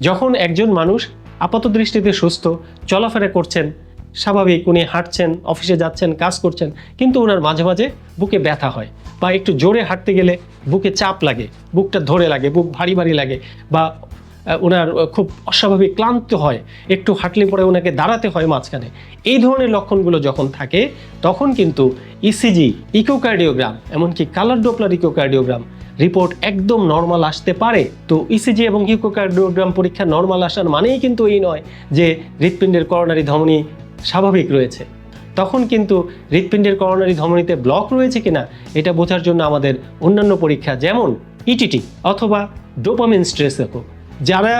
যখন একজন মানুষ আপাত দৃষ্টিতে সুস্থ, চলাফেরা করছেন, স্বাভাবিক উনি হাঁটছেন, অফিসে যাচ্ছেন, কাজ করছেন, কিন্তু ওনার মাঝে মাঝে বুকে ব্যথা হয় বা একটু জোরে হাঁটতে গেলে বুকে চাপ লাগে, বুকটা ধরে লাগে, বুক ভারী ভারী লাগে বা ওনার খুব অস্বাভাবিক ক্লান্ত হয়, একটু হাঁটলে পরে ওনাকে দাঁড়াতে হয় মাঝখানে। এই ধরনের লক্ষণগুলো যখন থাকে, তখন কিন্তু E ইসিজি ইকোকার্ডিওগ্রাম এমনকি কালার ডোপলার ইকোকার্ডিওগ্রাম রিপোর্ট একদম নর্মাল আসতে পারে। তো ইসিজি এবং ইকোকার্ডিওগ্রাম পরীক্ষা নর্মাল আসার মানেই কিন্তু এই নয় যে হৃৎপিণ্ডের করোনারি ধমনী স্বাভাবিক রয়েছে। তখন কিন্তু হৃৎপিণ্ডের করোনারি ধমনীতে ব্লক রয়েছে কিনা, এটা বোঝার জন্য আমাদের অন্যান্য পরীক্ষা যেমন ইটিটি অথবা ডোপামিন স্ট্রেস একক যারা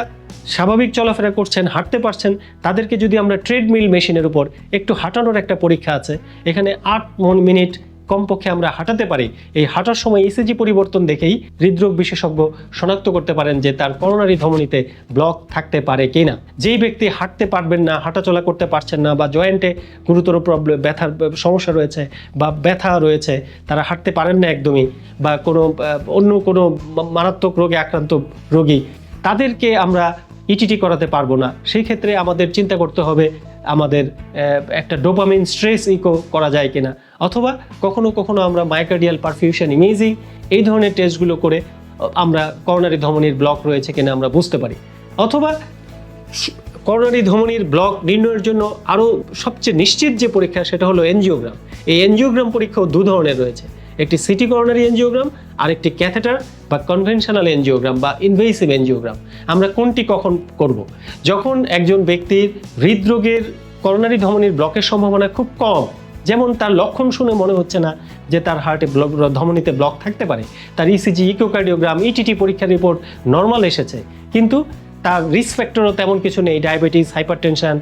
স্বাভাবিক চলাফেরা করছেন, হাঁটতে পারছেন, তাদেরকে যদি আমরা ট্রেডমিল মেশিনের উপর একটু হাঁটানোর একটা পরীক্ষা আছে, এখানে আট মন মিনিট কমপক্ষে আমরা হাঁটাতে পারি। এই হাঁটার সময় ইসিজি পরিবর্তন দেখেই হৃদরোগ বিশেষজ্ঞ শনাক্ত করতে পারেন যে তার করোনারি ধমনীতে ব্লক থাকতে পারে কিনা। যেই ব্যক্তি হাঁটতে পারবেন না, হাঁটাচলা করতে পারছেন না বা জয়েন্টে গুরুতর প্রবলেম ব্যথার সমস্যা রয়েছে বা ব্যথা রয়েছে, তারা হাঁটতে পারেন না একদমই বা কোনো অন্য কোনো মারাত্মক রোগে আক্রান্ত রোগী তাদেরকে আমরা ইটিটি করাতে পারব না। সেই ক্ষেত্রে আমাদের চিন্তা করতে হবে, আমাদের একটা ডোপামিন স্ট্রেস ইকো করা যায় কিনা। অথবা কখনো কখনো আমরা মাইকার্ডিয়াল পারফিউশন ইমেজিং এই ধরনের টেস্টগুলো করে, আমরা করোনারি ধমনির ব্লক রয়েছে কিনা আমরা বুঝতে পারি। অথবা করোনারি ধমনির ব্লক নির্ণয়ের জন্য আরও সবচেয়ে নিশ্চিত যে পরীক্ষা সেটা হলো এনজিওগ্রাম এই এনজিওগ্রাম পরীক্ষাও দু ধরনের রয়েছে। একটি সিটি করোনারি এনজিওগ্রাম আর একটি ক্যাথেটার বা কনভেনশনাল এনজিওগ্রাম বা ইনভেসিভ এনজিওগ্রাম। আমরা কোনটি কখন করব? যখন একজন ব্যক্তির হৃদরোগের করোনারি ধমনির ব্লকের সম্ভাবনা খুব কম, যেমন তার লক্ষণ শুনে মনে হচ্ছে না যে তার হার্টে ব্লক, ধমনীতে ব্লক থাকতে পারে, তার E ইসিজি ইকোকার্ডিওগ্রাম ইটিটি পরীক্ষার রিপোর্ট নর্মাল এসেছে। কিন্তু তার রিস্ক ফ্যাক্টরও তেমন কিছু নেই। ডায়াবেটিস হাইপার টেনশান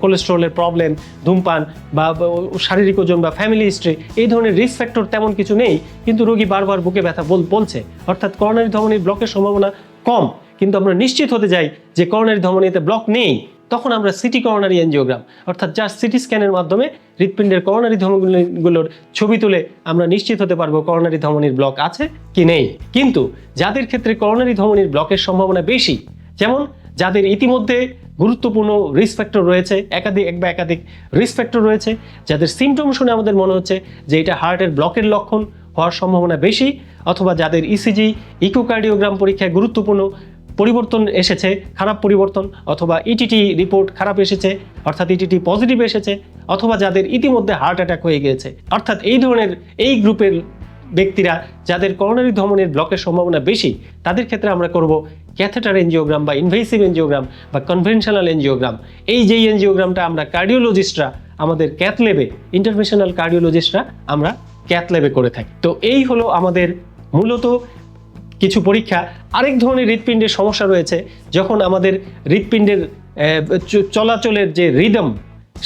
কোলেস্ট্রলের প্রবলেম ধূমপান বা শারীরিক ওজন বা ফ্যামিলি হিস্ট্রি এই ধরনের রিস্ক ফ্যাক্টর তেমন কিছু নেই, কিন্তু রোগী বারবার বুকে ব্যথা বল- বলছে। অর্থাৎ করোনারি ধমনির ব্লকের সম্ভাবনা কম, কিন্তু আমরা নিশ্চিত হতে যাই যে করোনারি ধমনীতে ব্লক নেই। তখন আমরা সিটি করোনারি এনজিওগ্রাম অর্থাৎ যা সিটি স্ক্যানের মাধ্যমে হৃৎপিণ্ডের করোনারি ধমনীগুলোর ছবি তুলে আমরা নিশ্চিত হতে পারব করোনারি ধমনির ব্লক আছে কি নেই। কিন্তু যাদের ক্ষেত্রে করোনারি ধমনির ব্লকের সম্ভাবনা বেশি, যেমন যাদের ইতিমধ্যে গুরুত্বপূর্ণ রিস্ক ফ্যাক্টর রয়েছে, একাধিক এক বা একাধিক রিস্ক ফ্যাক্টর রয়েছে, যাদের সিমটম শুনে আমাদের মনে হচ্ছে যে এটা হার্টের ব্লকের লক্ষণ হওয়ার সম্ভাবনা বেশি, অথবা যাদের E ইসিজি ইকোকার্ডিওগ্রাম পরীক্ষায় গুরুত্বপূর্ণ পরিবর্তন এসেছে, খারাপ পরিবর্তন অথবা ইটিটি রিপোর্ট খারাপ এসেছে, অর্থাৎ ইটিটি পজিটিভ এসেছে, অথবা যাদের ইতিমধ্যে হার্ট অ্যাটাক হয়ে গিয়েছে। অর্থাৎ এই ধরনের, এই গ্রুপের ব্যক্তিরা যাদের করোনারি ধমনের ব্লকের সম্ভাবনা বেশি, তাদের ক্ষেত্রে আমরা করব ক্যাথেটার এনজিওগ্রাম বা ইনভেসিভ এনজিওগ্রাম বা কনভেনশনাল এনজিওগ্রাম এই যেই এনজিওগ্রামটা আমরা কার্ডিওলজিস্টরা আমাদের ক্যাথ লেবে ইন্টারভেশনাল কার্ডিওলজিস্টরা আমরা ক্যাথ লেবে করে থাকি। তো এই হলো আমাদের মূলত কিছু পরীক্ষা, আরেক ধরনের হৃৎপিণ্ডের সমস্যা রয়েছে। যখন আমাদের হৃৎপিণ্ডের চলাচলের যে রিদম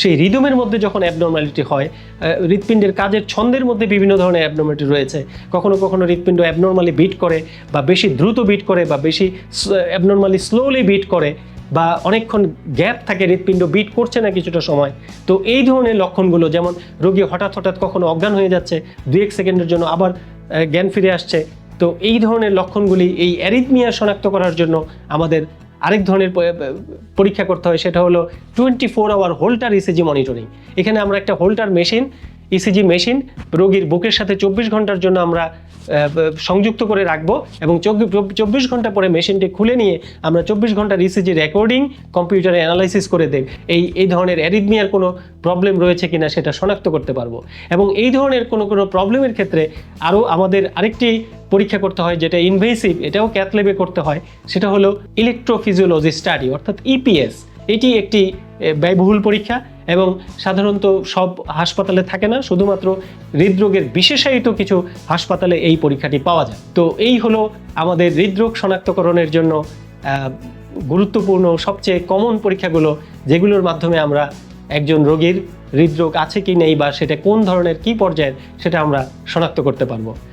সেই রিদমের মধ্যে যখন অ্যাবনর্মালিটি হয় হৃৎপিণ্ডের কাজের ছন্দের মধ্যে বিভিন্ন ধরনের অ্যাবনর্মালিটি রয়েছে। কখনো কখনো হৃৎপিণ্ড অ্যাবনর্মালি বিট করে বা বেশি দ্রুত বিট করে বা বেশি অ্যাবনর্মালি স্লোলি বিট করে বা অনেকক্ষণ গ্যাপ থাকে, হৃৎপিণ্ড বিট করছে না কিছুটা সময়। তো এই ধরনের লক্ষণগুলো, যেমন রোগী হঠাৎ হঠাৎ কখনো অজ্ঞান হয়ে যাচ্ছে, দুই এক সেকেন্ডের জন্য আবার জ্ঞান ফিরে আসছে তো এই ধরনের লক্ষণগুলি এই অ্যারিথমিয়া শনাক্ত করার জন্য আমাদের আরেক ধরনের পরীক্ষা করতে হয়, সেটা হলো twenty four hour Holter ECG monitoring এখানে আমরা একটা হোল্টার মেশিন ইসিজি মেশিন রোগীর বুকের সাথে চব্বিশ ঘণ্টার জন্য আমরা সংযুক্ত করে রাখব এবং চব্বিশ ঘণ্টা পরে মেশিনটি খুলে নিয়ে আমরা চব্বিশ ঘণ্টার ইসিজি রেকর্ডিং কম্পিউটারে অ্যানালাইসিস করে দেখ এই এই ধরনের অ্যারিথমিয়ার কোনো প্রবলেম রয়েছে কিনা সেটা শনাক্ত করতে পারব। এবং এই ধরনের কোনো কোনো প্রবলেমের ক্ষেত্রে আরও আমাদের আরেকটি পরীক্ষা করতে হয়, যেটা ইনভেসিভ এটাও ক্যাথলেবে করতে হয়, সেটা হলো ইলেকট্রোফিজিওলজি স্টাডি অর্থাৎ ইপিএস এটি একটি ব্যয়বহুল পরীক্ষা এবং সাধারণত সব হাসপাতালে থাকে না, শুধুমাত্র হৃদরোগের বিশেষায়িত কিছু হাসপাতালে এই পরীক্ষাটি পাওয়া যায়। তো এই হলো আমাদের হৃদরোগ শনাক্তকরণের জন্য গুরুত্বপূর্ণ, সবচেয়ে কমন পরীক্ষাগুলো, যেগুলোর মাধ্যমে আমরা একজন রোগীর হৃদরোগ আছে কি নেই বা সেটা কোন ধরনের কি পর্যায়ের, সেটা আমরা শনাক্ত করতে পারব।